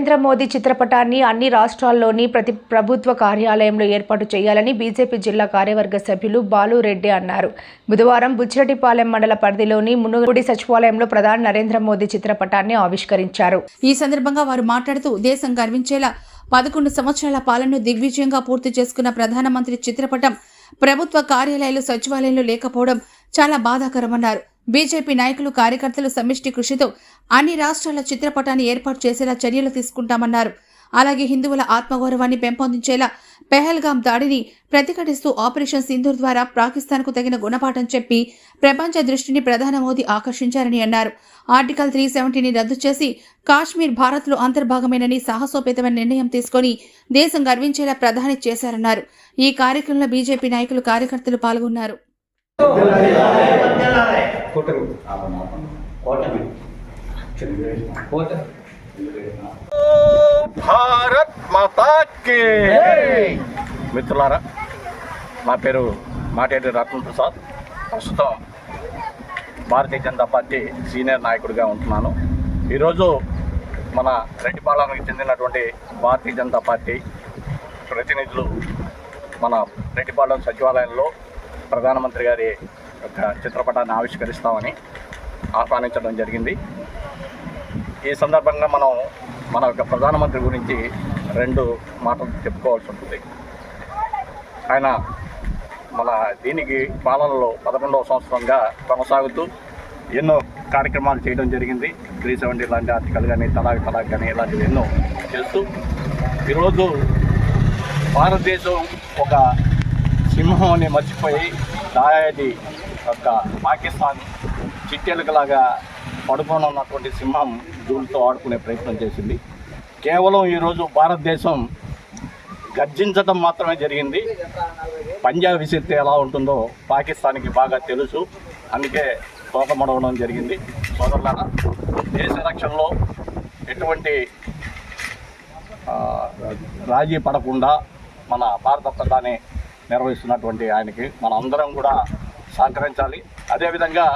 నరేంద్ర మోదీ చిత్రపటాన్ని అన్ని రాష్ట్రాల్లోని ప్రతి ప్రభుత్వ కార్యాలయంలో ఏర్పాటు చేయాలని బీజేపీ జిల్లా కార్యవర్గ సభ్యులు బాలురెడ్డి అన్నారు. బుధవారం బుచ్చిరెడ్డిపాలెం మండల పరిధిలోని మునుగుడి సచివాలయంలో ప్రధాని నరేంద్ర మోదీ చిత్రపటాన్ని ఆవిష్కరించారు. ఈ సందర్భంగా వారు మాట్లాడుతూ దేశం గర్వించేలా పదకొండు సంవత్సరాల పాలనను దిగ్విజయంగా పూర్తి చేసుకున్న ప్రధానమంత్రి చిత్రపటం ప్రభుత్వ కార్యాలయాలు సచివాలయంలో లేకపోవడం చాలా బాధాకరమన్నారు. బీజేపీ నాయకులు కార్యకర్తలు సమిష్టి కృషితో అన్ని రాష్ట్రాల చిత్రపటాన్ని ఏర్పాటు చేసేలా చర్యలు తీసుకుంటామన్నారు. అలాగే హిందువుల ఆత్మగౌరవాన్ని పెంపొందించేలా పెహల్గాం దాడిని ప్రతిఘటిస్తూ ఆపరేషన్ సింధూర్ ద్వారా పాకిస్తాన్కు తగిన గుణపాఠం చెప్పి ప్రపంచ దృష్టిని ప్రధాన మోదీ ఆకర్షించారని అన్నారు. ఆర్టికల్ త్రీ సెవెంటీని రద్దు చేసి కాశ్మీర్ భారత్లో అంతర్భాగమేనని సాహసోపేతమైన నిర్ణయం తీసుకొని దేశం గర్వించేలా ప్రధాని చేశారన్నారు. ఈ కార్యక్రమంలో బీజేపీ నాయకులు కార్యకర్తలు పాల్గొన్నారు. భారత్ మాతా కి మిత్రులారా నా పేరు మాటేటి రత్న ప్రసాద్. ప్రస్తుతం భారతీయ జనతా పార్టీ సీనియర్ నాయకుడిగా ఉంటున్నాను. ఈరోజు మన రెడ్డిపాలెంకి చెందినటువంటి భారతీయ జనతా పార్టీ ప్రతినిధులు మన రెడ్డిపాలెం సచివాలయంలో ప్రధానమంత్రి గారి యొక్క చిత్రపటాన్ని ఆవిష్కరిస్తామని ఆహ్వానించడం జరిగింది. ఈ సందర్భంగా మనం మన యొక్క ప్రధానమంత్రి గురించి రెండు మాటలు చెప్పుకోవాల్సి ఉంటుంది. ఆయన మన దీనికి పాలనలో పదకొండవ సంవత్సరంగా కొనసాగుతూ ఎన్నో కార్యక్రమాలు చేయడం జరిగింది. త్రీ సెవెంటీ లాంటి ఆర్టికల్ కానీ తలాక్ తలాక్ కానీ ఇలాంటివి ఎన్నో చేస్తూ ఈరోజు భారతదేశం ఒక సింహంని మర్చిపోయి దాయాది యొక్క పాకిస్తాన్ చిట్టెలకలాగా పడుకొని ఉన్నటువంటి సింహం దూళ్ళతో ఆడుకునే ప్రయత్నం చేసింది. కేవలం ఈరోజు భారతదేశం గర్జించడం మాత్రమే జరిగింది. పంజాబ్ విసిరితే ఎలా ఉంటుందో పాకిస్తాన్కి బాగా తెలుసు. అందుకే తోకమడవడం జరిగింది. సోదరులారా దేశ రక్షణలో ఎటువంటి రాజీ పడకుండా మన భారత ప్రధాని నిర్వహిస్తున్నటువంటి ఆయనకి మన అందరం కూడా సహకరించాలి. అదేవిధంగా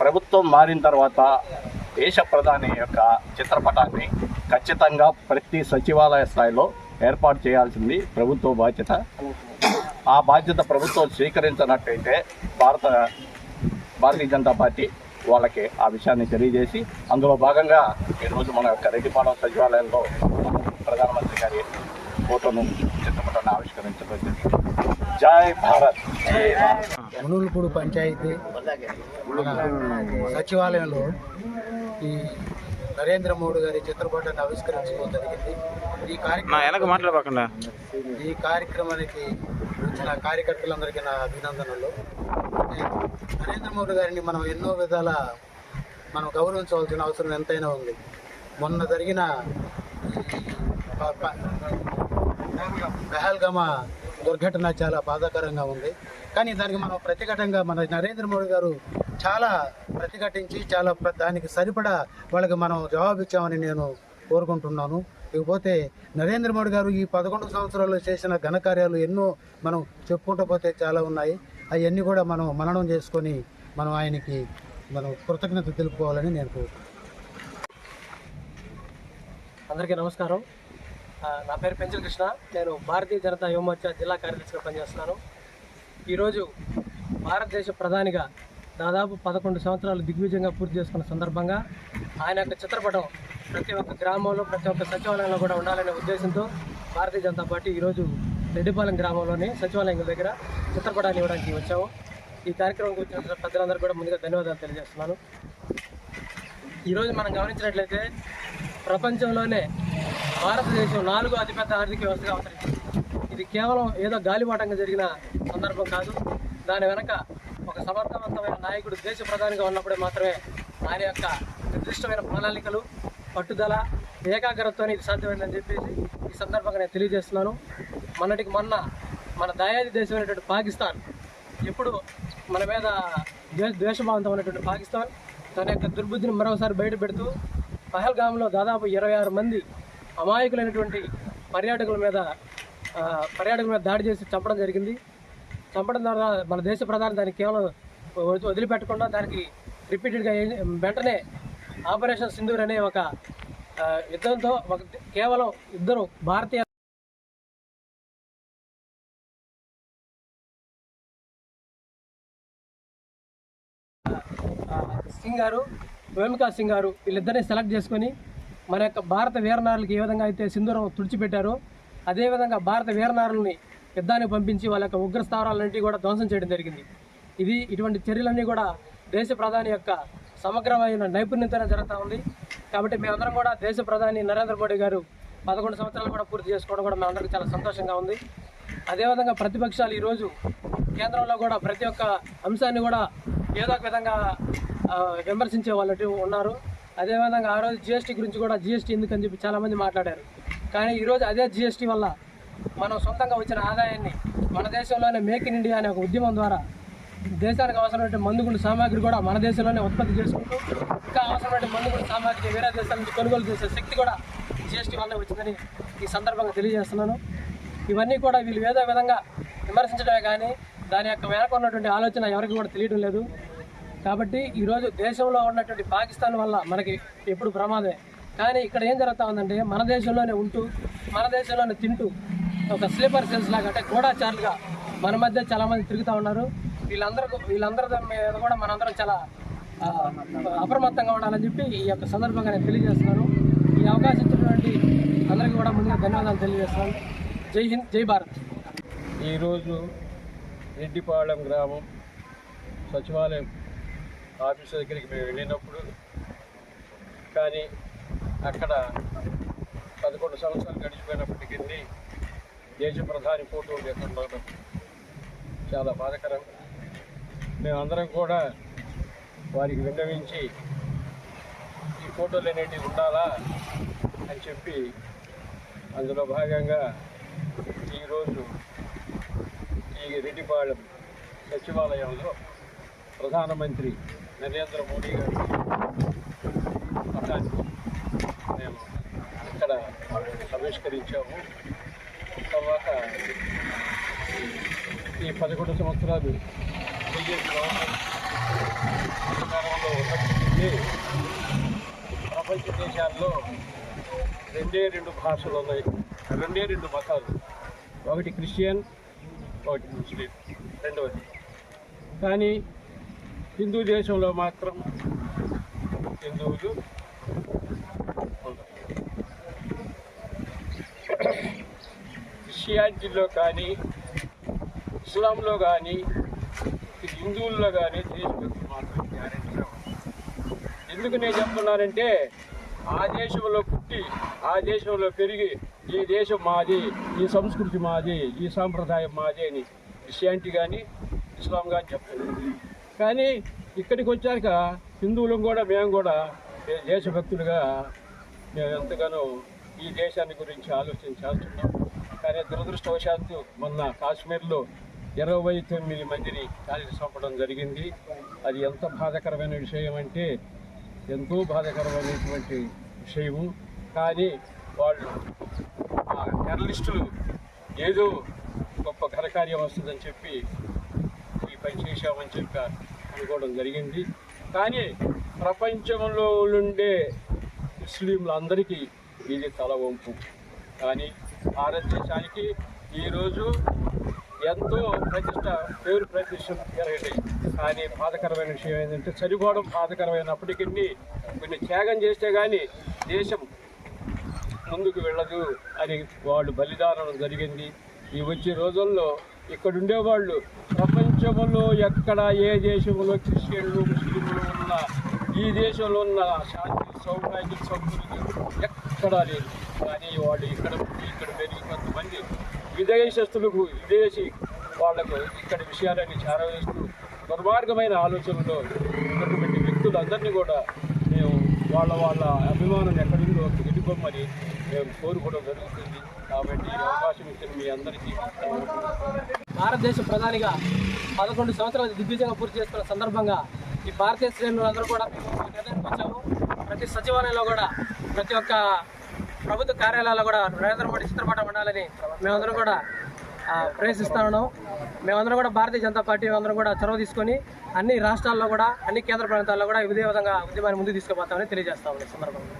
ప్రభుత్వం మారిన తర్వాత దేశ ప్రధాని యొక్క చిత్రపటాన్ని ఖచ్చితంగా ప్రతి సచివాలయ స్థాయిలో ఏర్పాటు చేయాల్సింది ప్రభుత్వ బాధ్యత. ఆ బాధ్యత ప్రభుత్వం స్వీకరించినట్టయితే భారత భారతీయ జనతా పార్టీ వాళ్ళకి ఆ విషయాన్ని తెలియజేసి అందులో భాగంగా ఈరోజు మన యొక్క రెడ్డిపాలెం సచివాలయంలో ప్రధానమంత్రి గారి ఫోటోను చిత్రపటాన్ని ఆవిష్కరించడం జరిగింది జై భారత్. మునులపూడి పంచాయతీ సచివాలయంలో ఈ నరేంద్ర మోడీ గారి చిత్రపటాన్ని ఆవిష్కరించడం జరిగింది. ఈ కార్యక్రమం వెనక మాట్లాడకుండా ఈ కార్యక్రమానికి వచ్చిన కార్యకర్తలందరికీ నా అభినందనలు. నరేంద్ర మోడీ గారిని మనం ఎన్నో విధాల మనం గౌరవించవలసిన అవసరం ఎంతైనా ఉంది. మొన్న జరిగిన పెహల్గామా దుర్ఘటన చాలా బాధాకరంగా ఉంది. కానీ దానికి మనం ప్రతిఘటంగా మన నరేంద్ర మోడీ గారు చాలా ప్రతిఘటించి చాలా ప్ర- దానికి సరిపడా వాళ్ళకి మనం జవాబు ఇచ్చామని నేను కోరుకుంటున్నాను. ఇకపోతే నరేంద్ర మోడీ గారు ఈ పదకొండు సంవత్సరాల్లో చేసిన ఘనకార్యాలు ఎన్నో మనం చెప్పుకుంటూ పోతే చాలా ఉన్నాయి. అవన్నీ కూడా మనం మననం చేసుకొని మనం ఆయనకి మనం కృతజ్ఞత తెలుపుకోవాలని నేను కోరుకుంటున్నాను. అందరికీ నమస్కారం. నా పేరు పెంచల కృష్ణ. నేను భారతీయ జనతా యువమోర్చా జిల్లా కార్యదర్శిగా పనిచేస్తున్నాను. ఈరోజు భారతదేశ ప్రధానిగా దాదాపు పదకొండు సంవత్సరాలు దిగ్విజయంగా పూర్తి చేసుకున్న సందర్భంగా ఆయన యొక్క చిత్రపటం ప్రతి ఒక్క గ్రామంలో ప్రతి ఒక్క సచివాలయంలో కూడా ఉండాలనే ఉద్దేశంతో భారతీయ జనతా పార్టీ ఈరోజు రెడ్డిపాలెం గ్రామంలోని సచివాలయం దగ్గర చిత్రపటాన్ని ఇవ్వడానికి వచ్చాము. ఈ కార్యక్రమంకి వచ్చిన పెద్దలందరూ కూడా ముందుగా ధన్యవాదాలు తెలియజేస్తున్నాను. ఈరోజు మనం గమనించినట్లయితే ప్రపంచంలోనే భారతదేశం నాలుగో అతిపెద్ద ఆర్థిక వ్యవస్థగా అవతరించింది ఇది కేవలం ఏదో గాలివాటంగా జరిగిన సందర్భం కాదు. దాని వెనక ఒక సమర్థవంతమైన నాయకుడు దేశ ప్రధానిగా ఉన్నప్పుడే మాత్రమే ఆయన యొక్క నిర్దిష్టమైన ప్రణాళికలు పట్టుదల ఏకాగ్రతతోనే ఇది సాధ్యమైందని చెప్పేసి ఈ సందర్భంగా నేను తెలియజేస్తున్నాను. మొన్నటికి మొన్న మన దయాది దేశమైనటువంటి పాకిస్తాన్ ఎప్పుడు మన మీద ద్వేషభావంతం ఉన్నటువంటి పాకిస్తాన్ తన యొక్క దుర్బుద్ధిని మరోసారి బయట పెడుతూ పహల్గామ్లో దాదాపు ఇరవై ఆరు మంది అమాయకులైనటువంటి పర్యాటకుల మీద పర్యాటకుల మీద దాడి చేసి చంపడం జరిగింది. చంపడం ద్వారా మన దేశ ప్రధాని దాన్ని కేవలం వదిలిపెట్టకుండా దానికి రిపీటెడ్గా వెంటనే ఆపరేషన్ సింధూర్ అనే ఒక యుద్ధంతో ఒక కేవలం ఇద్దరు భారతీయ సింగ్ గారు వేమికా సింగ్ గారు వీళ్ళిద్దరిని సెలెక్ట్ చేసుకొని మన యొక్క భారత వీరనారులకు ఏ విధంగా అయితే సింధూరం తుడిచిపెట్టారో అదేవిధంగా భారత వీరనారులని యుద్ధానికి పంపించి వాళ్ళ యొక్క ఉగ్ర స్థావరాలన్నింటినీ కూడా ధ్వంసం చేయడం జరిగింది. ఇది ఇటువంటి చర్యలన్నీ కూడా దేశ ప్రధాని యొక్క సమగ్రమైన నైపుణ్యతనే జరుగుతూ ఉంది. కాబట్టి మేమందరం కూడా దేశ ప్రధాని నరేంద్ర మోడీ గారు పదకొండు సంవత్సరాలు కూడా పూర్తి చేసుకోవడం కూడా మేమందరికీ చాలా సంతోషంగా ఉంది. అదేవిధంగా ప్రతిపక్షాలు ఈరోజు కేంద్రంలో కూడా ప్రతి ఒక్క అంశాన్ని కూడా ఏదో ఒక విధంగా విమర్శించే వాళ్ళు ఉన్నారు. అదేవిధంగా ఆ రోజు జిఎస్టీ గురించి కూడా జిఎస్టీ ఎందుకని చెప్పి చాలామంది మాట్లాడారు. కానీ ఈరోజు అదే జిఎస్టీ వల్ల మనం సొంతంగా వచ్చిన ఆదాయాన్ని మన దేశంలోనే మేక్ ఇన్ ఇండియా అనే ఒక ఉద్యమం ద్వారా దేశానికి అవసరమైన మందుగుండు సామాగ్రి కూడా మన దేశంలోనే ఉత్పత్తి చేసుకుంటూ ఇంకా అవసరమైన మందుగుండు సామాగ్రి వేరే దేశాల నుంచి కొనుగోలు చేసే శక్తి కూడా జిఎస్టీ వల్ల వచ్చిందని ఈ సందర్భంగా తెలియజేస్తున్నాను. ఇవన్నీ కూడా వీళ్ళు ఏదో విధంగా విమర్శించడమే కానీ దాని యొక్క వెనక ఉన్నటువంటి ఆలోచన ఎవరికి కూడా తెలియడం లేదు. కాబట్టి ఈరోజు దేశంలో ఉన్నటువంటి పాకిస్తాన్ వల్ల మనకి ఎప్పుడు ప్రమాదమే. కానీ ఇక్కడ ఏం జరుగుతూ ఉందంటే మన దేశంలోనే ఉంటూ మన దేశంలోనే తింటూ ఒక స్లీపర్ సెల్స్ లాగా అంటే గూఢాచారులుగా మన మధ్య చాలామంది తిరుగుతూ ఉన్నారు. వీళ్ళందరూ వీళ్ళందరి మీద కూడా మనందరం చాలా అప్రమత్తంగా ఉండాలని చెప్పి ఈ యొక్క సందర్భంగా నేను తెలియజేస్తున్నాను. ఈ అవకాశం ఇచ్చినటువంటి అందరికీ కూడా ముందుగా ధన్యవాదాలు తెలియజేస్తున్నాను. జై హింద్ జై భారత్. ఈరోజు రెడ్డిపాళెం గ్రామం సచివాలయం ఆఫీస్ దగ్గరికి మేము వెళ్ళినప్పుడు కానీ అక్కడ పదకొండు సంవత్సరాలు గడిచిపోయినప్పటికీ దేశ ప్రధాని ఫోటో లేకుండా చాలా బాధకరం. మేమందరం కూడా వారికి విన్నవించి ఈ ఫోటోలు అనేటివి ఉండాలా? అని చెప్పి అందులో భాగంగా ఈరోజు ఈ రెడ్డిపాళెం సచివాలయంలో ప్రధానమంత్రి నరేంద్ర మోడీ గారు పటాన్ని మేము ఇక్కడ ఆవిష్కరించాము తర్వాత ఈ పదకొండు సంవత్సరాలు బీజేపీ అధికారంలో ఉన్నప్పటికీ ప్రపంచ దేశాల్లో రెండే రెండు భాషలు ఉన్నాయి. రెండే రెండు మతాలు. ఒకటి క్రిస్టియన్ ఒకటి ముస్లిం. రెండవది. కానీ హిందూ దేశంలో మాత్రం హిందువులు క్రిస్టియానిటీలో కానీ ఇస్లాంలో కానీ హిందువుల్లో కానీ దేశభక్తి మాత్రం గ్యారెంటీగా ఉంది ఎందుకు నేను చెప్తున్నానంటే ఆ దేశంలో పుట్టి ఆ దేశంలో పెరిగి ఈ దేశం మాది ఈ సంస్కృతి మాది ఈ సాంప్రదాయం మాది అని క్రిస్టియానిటీ కానీ ఇస్లాం కానీ చెప్తారు కానీ ఇక్కడికి వచ్చాక హిందువులం కూడా మేము కూడా దేశభక్తులుగా మేము ఎంతగానో ఈ దేశాన్ని గురించి ఆలోచన కానీ దురదృష్టవశాత్తు మొన్న కాశ్మీర్లో ఇరవై తొమ్మిది మందిని కాల్చి చంపడం జరిగింది. అది ఎంత బాధాకరమైన విషయం అంటే ఎంతో బాధాకరమైనటువంటి విషయము. కానీ వాళ్ళు ఆ టెర్రరిస్టులు ఏదో గొప్ప ఘనకార్యం వస్తుందని చెప్పి ఈ పని చేశామని చెప్పారు. అనుకోవడం జరిగింది. కానీ ప్రపంచంలో ఉండే ముస్లింలందరికీ ఇది తల వంపు. కానీ భారతదేశానికి ఈరోజు ఎంతో ప్రతిష్ట పేరు ప్రతిష్టలు పెరగటాయి కానీ బాధకరమైన విషయం ఏంటంటే చనిపోవడం బాధకరమైనప్పటికీ కొన్ని త్యాగం చేస్తే కానీ దేశం ముందుకు వెళ్ళదు అని వాళ్ళు బలిదానం జరిగింది. ఈ వచ్చే రోజుల్లో ఇక్కడ ఉండేవాళ్ళు ప్రపంచంలో ఎక్కడ ఏ దేశంలో క్రిస్టియన్లు ముస్లింలు ఉన్న ఈ దేశంలో ఉన్న శాంతి సౌభాగ్య సౌకర్యం ఎక్కడా లేదు. కానీ వాళ్ళు ఇక్కడ ఇక్కడ పెరిగి కొంతమంది విదేశస్తులకు విదేశీ వాళ్ళకు ఇక్కడ విషయాలన్నీ చేరవేస్తూ దుర్మార్గమైన ఆలోచనలో ఉన్నటువంటి వ్యక్తులందరినీ కూడా మేము వాళ్ళ వాళ్ళ అభిమానం ఎక్కడుందో అక్కడికి వెళ్ళిపోమని మేము కోరుకోవడం జరుగుతుంది. కాబట్టి ఈ అవకాశం ఇచ్చిన మీ అందరికీ భారతదేశ ప్రధానిగా పదకొండు సంవత్సరాలు దిగ్విజయంగా పూర్తి చేసుకున్న సందర్భంగా ఈ భారతీయ శ్రేణులందరూ కూడా వచ్చాము ప్రతి సచివాలయంలో కూడా ప్రతి ఒక్క ప్రభుత్వ కార్యాలయాల్లో కూడా నరేంద్ర మోడీ చిత్రపటం ఉండాలని మేమందరం కూడా ప్రవేశిస్తా ఉన్నాం. మేమందరం కూడా భారతీయ జనతా పార్టీ అందరం కూడా చొరవ తీసుకొని అన్ని రాష్ట్రాల్లో కూడా అన్ని కేంద్ర ప్రాంతాల్లో కూడా ఇదే విధంగా ఉద్యమాన్ని ముందుకు తీసుకుపోతామని తెలియజేస్తామని ఈ సందర్భంగా.